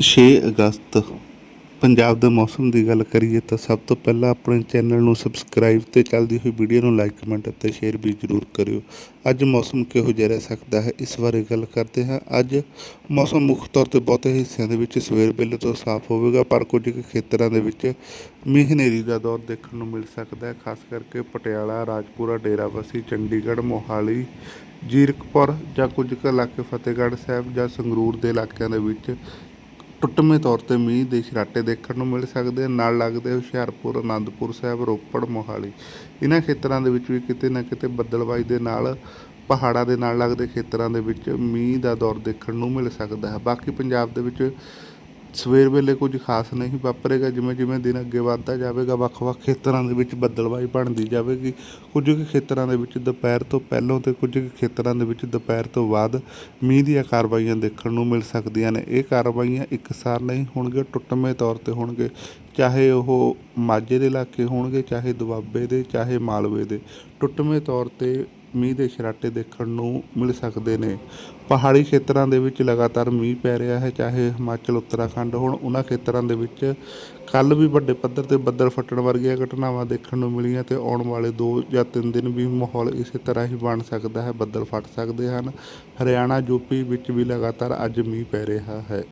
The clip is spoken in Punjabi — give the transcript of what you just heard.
6 ਅਗਸਤ, ਪੰਜਾਬ ਦੇ ਮੌਸਮ ਦੀ ਗੱਲ ਕਰੀਏ ਤਾਂ ਸਭ ਤੋਂ ਪਹਿਲਾਂ ਆਪਣੇ ਚੈਨਲ ਨੂੰ ਸਬਸਕ੍ਰਾਈਬ ਤੇ ਚੱਲਦੀ ਹੋਈ ਵੀਡੀਓ ਨੂੰ ਲਾਈਕ ਕਮੈਂਟ ਅਤੇ ਸ਼ੇਅਰ ਵੀ ਜ਼ਰੂਰ ਕਰਿਓ। ਅੱਜ ਮੌਸਮ ਕਿਹੋ ਜਿਹਾ ਰਹਿ ਸਕਦਾ ਹੈ? ਇਸ ਬਾਰੇ ਗੱਲ ਕਰਦੇ ਹਾਂ। ਅੱਜ ਮੌਸਮ ਮੁੱਖ ਤੌਰ ਤੇ ਬਹੁਤੇ ਹਿੱਸਿਆਂ ਦੇ ਵਿੱਚ ਸਵੇਰ ਵੇਲੇ ਤੋਂ ਸਾਫ਼ ਹੋਵੇਗਾ, ਪਰ ਕੁਝ ਕੁ ਖੇਤਰਾਂ ਦੇ ਵਿੱਚ ਮੀਂਹ ਹਨੇਰੀ ਦਾ ਦੌਰ ਦੇਖਣ ਨੂੰ ਮਿਲ ਸਕਦਾ ਹੈ, ਖਾਸ ਕਰਕੇ ਪਟਿਆਲਾ, ਰਾਜਪੁਰਾ, ਡੇਰਾਬੱਸੀ, ਚੰਡੀਗੜ੍ਹ, ਮੋਹਾਲੀ, ਜੀਰਕਪੁਰ ਜਾਂ ਕੁਝ ਕੁ ਇਲਾਕੇ ਫਤਿਹਗੜ੍ਹ ਸਾਹਿਬ ਜਾਂ ਸੰਗਰੂਰ ਦੇ ਇਲਾਕਿਆਂ ਦੇ ਵਿੱਚ ਟੁੱਟਵੇਂ ਤੌਰ ਤੇ ਮੀਂਹ ਦੇ ਛਰਾਟੇ ਦੇਖਣ ਨੂੰ ਮਿਲ ਸਕਦੇ ਹਨ ਨਾਲ ਲੱਗਦੇ ਹੁਸ਼ਿਆਰਪੁਰ ਆਨੰਦਪੁਰ ਸਾਹਿਬ, ਰੋਪੜ, ਮੋਹਾਲੀ। ਇਹਨਾਂ ਖੇਤਰਾਂ ਦੇ ਵਿੱਚ ਵੀ ਕਿਤੇ ਨਾ ਕਿਤੇ ਬੱਦਲਬਾਈ ਦੇ ਨਾਲ, ਪਹਾੜਾਂ ਦੇ ਨਾਲ ਲੱਗਦੇ ਖੇਤਰਾਂ ਦੇ ਵਿੱਚ ਮੀਂਹ ਦਾ ਦੌਰ ਦੇਖਣ ਨੂੰ ਮਿਲ ਸਕਦਾ ਹੈ। ਬਾਕੀ ਪੰਜਾਬ ਦੇ ਵਿੱਚ ਸਵੇਰ ਵੇਲੇ ਕੁਝ ਖਾਸ ਨਹੀਂ ਵਾਪਰੇਗਾ, ਜਿਵੇਂ ਜਿਵੇਂ ਦਿਨ ਅੱਗੇ ਵੱਧਦਾ ਜਾਵੇਗਾ ਵੱਖ-ਵੱਖ ਖੇਤਰਾਂ ਦੇ ਵਿੱਚ ਬੱਦਲਬਾਈ ਬਣਦੀ ਜਾਵੇਗੀ। ਕੁਝ ਕੁ ਖੇਤਰਾਂ ਦੇ ਵਿੱਚ ਦੁਪਹਿਰ ਤੋਂ ਪਹਿਲਾਂ ਤੇ ਕੁਝ ਕੁ ਖੇਤਰਾਂ ਦੇ ਵਿੱਚ ਦੁਪਹਿਰ ਤੋਂ ਬਾਅਦ ਮੀਂਹ ਦੀਆਂ ਕਾਰਵਾਈਆਂ ਦੇਖਣ ਨੂੰ ਮਿਲ ਸਕਦੀਆਂ ਨੇ। ਇਹ ਕਾਰਵਾਈਆਂ ਇੱਕਸਾਰ ਨਹੀਂ ਹੋਣਗੀਆਂ ਟੁੱਟਵੇਂ ਤੌਰ ਤੇ ਹੋਣਗੇ। ਚਾਹੇ ਉਹ ਮਾਝੇ ਦੇ ਇਲਾਕੇ ਹੋਣਗੇ, ਚਾਹੇ ਦੁਆਬੇ ਦੇ, ਚਾਹੇ ਮਾਲਵੇ ਦੇ। ਟੁੱਟਵੇਂ ਤੌਰ ਤੇ ਮੀਂਹ ਦੇ ਛਰਾਟੇ ਦੇਖਣ ਨੂੰ ਮਿਲ ਸਕਦੇ ਨੇ। ਪਹਾੜੀ ਖੇਤਰਾਂ ਦੇ ਵਿੱਚ ਲਗਾਤਾਰ ਮੀਂਹ ਪੈ ਰਿਹਾ ਹੈ, ਚਾਹੇ ਹਿਮਾਚਲ, ਉੱਤਰਾਖੰਡ, ਹੋਣ ਉਹਨਾਂ ਖੇਤਰਾਂ ਦੇ ਵਿੱਚ ਕੱਲ ਵੀ ਵੱਡੇ ਪੱਧਰ ਤੇ ਬੱਦਲ ਫਟਣ ਵਰਗੀਆਂ ਘਟਨਾਵਾਂ ਦੇਖਣ ਨੂੰ ਮਿਲੀਆਂ ਤੇ ਆਉਣ ਵਾਲੇ 2 ਜਾਂ 3 ਦਿਨ ਵੀ ਮਾਹੌਲ ਇਸੇ ਤਰ੍ਹਾਂ ਹੀ ਬਣ ਸਕਦਾ ਹੈ, ਬੱਦਲ ਫਟ ਸਕਦੇ ਹਨ। ਹਰਿਆਣਾ ਯੂਪੀ ਵਿੱਚ ਵੀ ਲਗਾਤਾਰ ਅੱਜ ਮੀਂਹ ਪੈ ਰਿਹਾ ਹੈ।